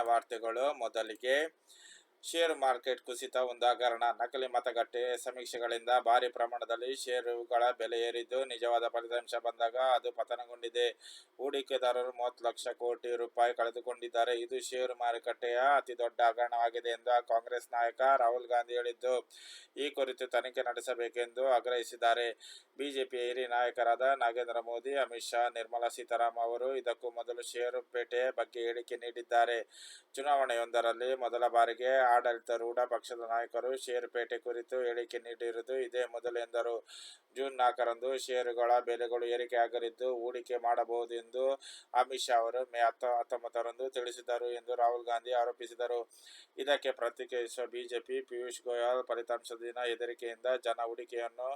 ವಾರ್ತೆಗಳು ಮೊದಲಿಗೆ. ಷೇರು ಮಾರ್ಕೆಟ್ ಕುಸಿತ ಒಂದಾಗರಣ ನಕಲಿ ಮತಗಟ್ಟೆ ಸಮೀಕ್ಷೆಗಳಿಂದ ಭಾರಿ ಪ್ರಮಾಣದಲ್ಲಿ ಷೇರುಗಳ ಬೆಲೆ ಏರಿದ್ದು ನಿಜವಾದ ಫಲಿತಾಂಶ ಬಂದಾಗ ಅದು ಪತನಗೊಂಡಿದೆ. ಹೂಡಿಕೆದಾರರು ಮೂವತ್ತು ಲಕ್ಷ ಕೋಟಿ ರೂಪಾಯಿ ಕಳೆದುಕೊಂಡಿದ್ದಾರೆ. ಇದು ಷೇರು ಮಾರುಕಟ್ಟೆಯ ಅತಿ ದೊಡ್ಡ ಹಗರಣವಾಗಿದೆ ಎಂದು ಕಾಂಗ್ರೆಸ್ ನಾಯಕ ರಾಹುಲ್ ಗಾಂಧಿ ಹೇಳಿದ್ದು. ಈ ಕುರಿತು ತನಿಖೆ ನಡೆಸಬೇಕೆಂದು ಆಗ್ರಹಿಸಿದ್ದಾರೆ. ಬಿಜೆಪಿ ಹಿರಿಯ ನಾಯಕರಾದ ನಾಗೇಂದ್ರ ಮೋದಿ, ಅಮಿತ್ ಶಾ, ನಿರ್ಮಲಾ ಸೀತಾರಾಮ್ ಅವರು ಇದಕ್ಕೂ ಮೊದಲು ಷೇರುಪೇಟೆ ಬಗ್ಗೆ ಹೇಳಿಕೆ ನೀಡಿದ್ದಾರೆ. ಚುನಾವಣೆಯೊಂದರಲ್ಲಿ ಮೊದಲ ಬಾರಿಗೆ ಆಡಳಿತಾರೂಢ ಪಕ್ಷದ ನಾಯಕರು ಷೇರುಪೇಟೆ ಕುರಿತು ಹೇಳಿಕೆ ನೀಡಿರುವುದು ಇದೇ ಮೊದಲು ಎಂದರು. ಜೂನ್ ನಾಲ್ಕರಂದು ಷೇರುಗಳ ಬೆಲೆಗಳು ಏರಿಕೆಯಾಗಲಿದ್ದು ಹೂಡಿಕೆ ಮಾಡಬಹುದು ಎಂದು ಅಮಿತ್ ಶಾ ಅವರು ಮೇ ಹತ್ತ, ಹತ್ತೊಂಬತ್ತರಂದು ತಿಳಿಸಿದರು ಎಂದು ರಾಹುಲ್ ಗಾಂಧಿ ಆರೋಪಿಸಿದರು. ಇದಕ್ಕೆ ಪ್ರತಿಕ್ರಿಯಿಸುವ ಬಿಜೆಪಿ, ಪಿಯೂಷ್ ಗೋಯಲ್ ಫಲಿತಾಂಶ ದಿನ ಹೆದರಿಕೆಯಿಂದ ಜನ ಹೂಡಿಕೆಯನ್ನು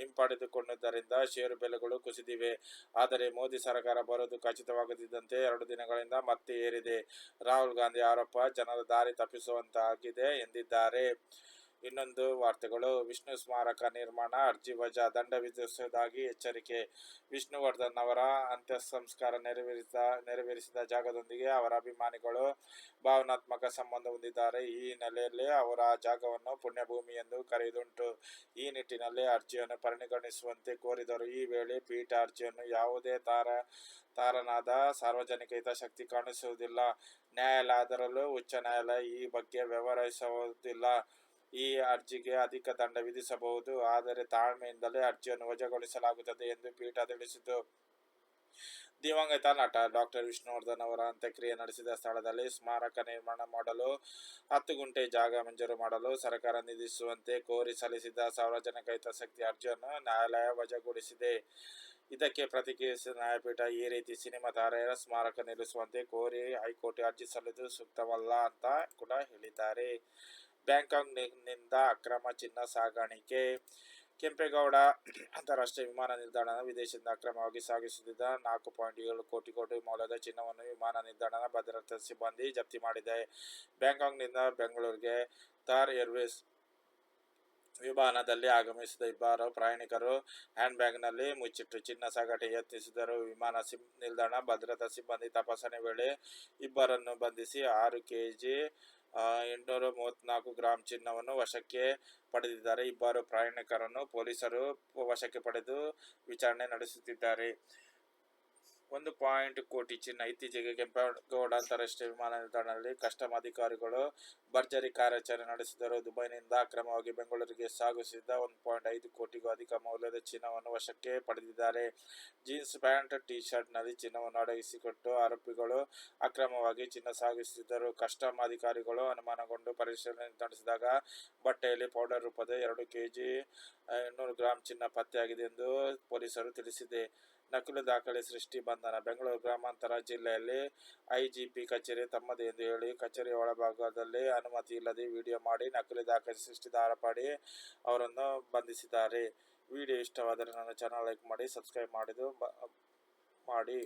ಹಿಂಪಡೆದುಕೊಂಡಿದ್ದರಿಂದ ಷೇರು ಬೆಲೆಗಳು ಕುಸಿದಿವೆ. ಆದರೆ ಮೋದಿ ಸರ್ಕಾರ ಬರುವುದು ಖಚಿತವಾಗದಿದ್ದಂತೆ ಎರಡು ದಿನಗಳಿಂದ ಮತ್ತೆ ಏರಿದೆ. ರಾಹುಲ್ ಗಾಂಧಿ ಆರೋಪ, ಜನರ ದಾರಿ ತಪ್ಪಿಸುವಂತಾಗಿದೆ ಎಂದಿದ್ದಾರೆ. ಇನ್ನೊಂದು ವಾರ್ತೆಗಳು. ವಿಷ್ಣು ಸ್ಮಾರಕ ನಿರ್ಮಾಣ, ಅರ್ಜಿ ವಜಾ ದಂಡ ವಿಧಿಸುವುದಾಗಿ ಎಚ್ಚರಿಕೆ. ವಿಷ್ಣುವರ್ಧನ್ ಅವರ ಅಂತ್ಯ ಸಂಸ್ಕಾರ ನೆರವೇರಿಸಿದ ನೆರವೇರಿಸಿದ ಜಾಗದೊಂದಿಗೆ ಅವರ ಅಭಿಮಾನಿಗಳು ಭಾವನಾತ್ಮಕ ಸಂಬಂಧ ಹೊಂದಿದ್ದಾರೆ. ಈ ಹಿನ್ನೆಲೆಯಲ್ಲಿ ಅವರ ಜಾಗವನ್ನು ಪುಣ್ಯಭೂಮಿ ಎಂದು ಕರೆಯುದುಂಟು. ಈ ನಿಟ್ಟಿನಲ್ಲಿ ಅರ್ಜಿಯನ್ನು ಪರಿಗಣಿಸುವಂತೆ ಕೋರಿದರು. ಈ ವೇಳೆ ಪೀಠ ಅರ್ಜಿಯನ್ನು ಯಾವುದೇ ತಾರ, ತಾರನಾದ ಸಾರ್ವಜನಿಕ ಹಿತಾಸಕ್ತಿ ಕಾಣಿಸುವುದಿಲ್ಲ. ನ್ಯಾಯಾಲಯ ಅದರಲ್ಲೂ ಉಚ್ಚ ನ್ಯಾಯಾಲಯ ಈ ಬಗ್ಗೆ ವ್ಯವಹರಿಸುವುದಿಲ್ಲ. ಈ ಅರ್ಜಿಗೆ ಅಧಿಕ ದಂಡ ವಿಧಿಸಬಹುದು, ಆದರೆ ತಾಳ್ಮೆಯಿಂದಲೇ ಅರ್ಜಿಯನ್ನು ವಜಾಗೊಳಿಸಲಾಗುತ್ತದೆ ಎಂದು ಪೀಠ ತಿಳಿಸಿತು ದಿವಂಗತ ನಟ ಡಾಕ್ಟರ್ ವಿಷ್ಣುವರ್ಧನ್ ಅವರ ಅಂತ್ಯಕ್ರಿಯೆ ನಡೆಸಿದ ಸ್ಥಳದಲ್ಲಿ ಸ್ಮಾರಕ ನಿರ್ಮಾಣ ಮಾಡಲು, ಹತ್ತು ಗುಂಟೆ ಜಾಗ ಮಂಜೂರು ಮಾಡಲು ಸರ್ಕಾರ ನಿಧಿಸುವಂತೆ ಕೋರಿ ಸಲ್ಲಿಸಿದ್ದ ಸಾರ್ವಜನಿಕ ಹಿತಾಸಕ್ತಿ ಅರ್ಜಿಯನ್ನು ನ್ಯಾಯಾಲಯ ವಜಾಗೊಳಿಸಿದೆ. ಇದಕ್ಕೆ ಪ್ರತಿಕ್ರಿಯಿಸಿದ ನ್ಯಾಯಪೀಠ, ಈ ರೀತಿ ಸಿನಿಮಾ ತಾರೆಯರ ಸ್ಮಾರಕ ನಿಲ್ಲಿಸುವಂತೆ ಕೋರಿ ಹೈಕೋರ್ಟ್ ಅರ್ಜಿ ಸಲ್ಲಿದ್ದು ಸೂಕ್ತವಲ್ಲ ಅಂತ ಕೂಡ ಹೇಳಿದ್ದಾರೆ. ಬ್ಯಾಂಕಾಕ್ನಿಂದ ಅಕ್ರಮ ಚಿನ್ನ ಸಾಗಾಣಿಕೆ. ಕೆಂಪೇಗೌಡ ಅಂತಾರಾಷ್ಟ್ರೀಯ ವಿಮಾನ ನಿಲ್ದಾಣ ವಿದೇಶದಿಂದ ಅಕ್ರಮವಾಗಿ ಸಾಗಿಸುತ್ತಿದ್ದ ನಾಲ್ಕು ಪಾಯಿಂಟ್ ಏಳು ಕೋಟಿ ಕೋಟಿ ಮೌಲ್ಯದ ಚಿನ್ನವನ್ನು ವಿಮಾನ ನಿಲ್ದಾಣದ ಭದ್ರತಾ ಸಿಬ್ಬಂದಿ ಜಪ್ತಿ ಮಾಡಿದೆ. ಬ್ಯಾಂಕಾಕ್ನಿಂದ ಬೆಂಗಳೂರಿಗೆ ಥಾರ್ ಏರ್ವೇಸ್ ವಿಮಾನದಲ್ಲಿ ಆಗಮಿಸಿದ ಇಬ್ಬರು ಪ್ರಯಾಣಿಕರು ಹ್ಯಾಂಡ್ ಬ್ಯಾಗ್ನಲ್ಲಿ ಮುಚ್ಚಿಟ್ಟು ಚಿನ್ನ ಸಾಗಾಟ ಯತ್ನಿಸಿದರು ವಿಮಾನ ಸಿಬ್ ನಿಲ್ದಾಣ ಭದ್ರತಾ ಸಿಬ್ಬಂದಿ ತಪಾಸಣೆ ವೇಳೆ ಇಬ್ಬರನ್ನು ಬಂಧಿಸಿ ಆರು ಕೆಜಿ ಎಂಟುನೂರ ಮೂವತ್ತ್ನಾಲ್ಕು ಗ್ರಾಂ ಚಿನ್ನವನ್ನು ವಶಕ್ಕೆ ಪಡೆದಿದ್ದಾರೆ. ಇಬ್ಬರು ಪ್ರಯಾಣಿಕರನ್ನು ಪೊಲೀಸರು ವಶಕ್ಕೆ ಪಡೆದು ವಿಚಾರಣೆ ನಡೆಸುತ್ತಿದ್ದಾರೆ. ಒಂದು ಪಾಯಿಂಟ್ ಕೋಟಿ ಚಿನ್ನ. ಇತ್ತೀಚೆಗೆ ಕೆಂಪೇಗೌಡ ಅಂತಾರಾಷ್ಟ್ರೀಯ ವಿಮಾನ ನಿಲ್ದಾಣದಲ್ಲಿ ಕಸ್ಟಮ್ ಅಧಿಕಾರಿಗಳು ಭರ್ಜರಿ ಕಾರ್ಯಾಚರಣೆ ನಡೆಸಿದರು. ದುಬೈನಿಂದ ಅಕ್ರಮವಾಗಿ ಬೆಂಗಳೂರಿಗೆ ಸಾಗಿಸಿದ್ದ ಒಂದು ಪಾಯಿಂಟ್ ಐದು ಕೋಟಿಗೂ ಅಧಿಕ ಮೌಲ್ಯದ ಚಿನ್ನವನ್ನು ವಶಕ್ಕೆ ಪಡೆದಿದ್ದಾರೆ. ಜೀನ್ಸ್ ಪ್ಯಾಂಟ್ ಟಿ ಶರ್ಟ್ನಲ್ಲಿ ಚಿನ್ನವನ್ನು ಅಡಗಿಸಿಕೊಟ್ಟು ಆರೋಪಿಗಳು ಅಕ್ರಮವಾಗಿ ಚಿನ್ನ ಸಾಗಿಸುತ್ತಿದ್ದರು. ಕಸ್ಟಮ್ ಅಧಿಕಾರಿಗಳು ಅನುಮಾನಗೊಂಡು ಪರಿಶೀಲನೆ ನಡೆಸಿದಾಗ ಬಟ್ಟೆಯಲ್ಲಿ ಪೌಡರ್ ರೂಪದ ಎರಡು ಕೆಜಿ, ಇನ್ನೂರು ಗ್ರಾಂ ಚಿನ್ನ ಪತ್ತೆಯಾಗಿದೆ ಎಂದು ಪೊಲೀಸರು ತಿಳಿಸಿದೆ. ನಕಲು ದಾಖಲೆ ಸೃಷ್ಟಿ ಬಂಧನ. ಬೆಂಗಳೂರು ಗ್ರಾಮಾಂತರ ಜಿಲ್ಲೆಯಲ್ಲಿ ಐಜಿಪಿ ಕಚೇರಿ ತಮ್ಮದೇ ಎಂದು ಹೇಳಿ ಕಚೇರಿ ಒಳಭಾಗದಲ್ಲಿ ಅನುಮತಿ ಇಲ್ಲದೆ ವಿಡಿಯೋ ಮಾಡಿ ನಕಲಿ ದಾಖಲೆ ಸೃಷ್ಟಿದ ಆರೋಪಡಿ ಅವರನ್ನು ಬಂಧಿಸಿದ್ದಾರೆ. ವಿಡಿಯೋ ಇಷ್ಟವಾದರೆ ನನ್ನ ಚಾನಲ್ ಲೈಕ್ ಮಾಡಿ ಸಬ್ಸ್ಕ್ರೈಬ್ ಮಾಡಿದ್ದು, ಬ- ಮಾಡಿ.